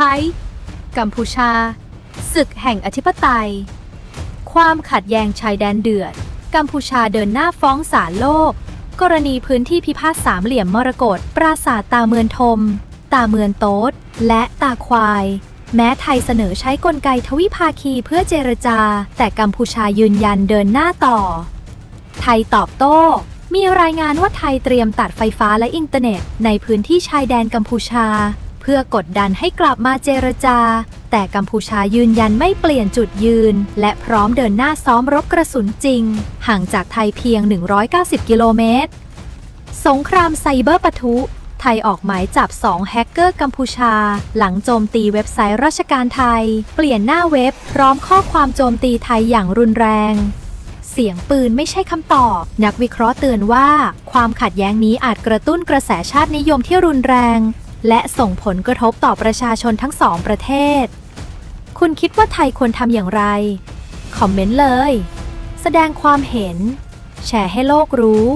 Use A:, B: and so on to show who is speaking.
A: ทยกัมพูชา ศึกแห่งอธิปไตย ความขัดแย้งชายแดนเดือด กัมพูชาเดินหน้าฟ้องศาลโลก กรณีพื้นที่พิพาทสามเหลี่ยมมรกตปราสาทตาเมือนทม ตาเมือนโต๊ด และตาควาย แม้ไทยเสนอใช้กลไกทวิภาคีเพื่อเจรจา แต่กัมพูชายืนยันเดินหน้าต่อ ไทยตอบโต้มีรายงานว่าไทยเตรียมตัดไฟฟ้าและอินเทอร์เน็ตในพื้นที่ชายแดนกัมพูชา เพื่อกดดันให้กลับมาเจรจา แต่กัมพูชายืนยันไม่เปลี่ยนจุดยืน และพร้อมเดินหน้าซ้อมรบกระสุนจริง ห่างจากไทยเพียง 190 กิโลเมตร สงครามไซเบอร์ปะทุไทยออกหมายจับ 2 แฮกเกอร์กัมพูชา หลังโจมตีเว็บไซต์ราชการไทย เปลี่ยนหน้าเว็บ พร้อมข้อความโจมตีไทยอย่างรุนแรง เสียงปืนไม่ใช่คำตอบ นักวิเคราะห์เตือนว่า ความขัดแย้งนี้อาจกระตุ้นกระแสชาตินิยมที่รุนแรง และส่งผลกระทบต่อประชาชนทั้งสองประเทศ คุณคิดว่าไทยควรทำอย่างไร คอมเมนต์เลย แสดงความเห็น แชร์ให้โลกรู้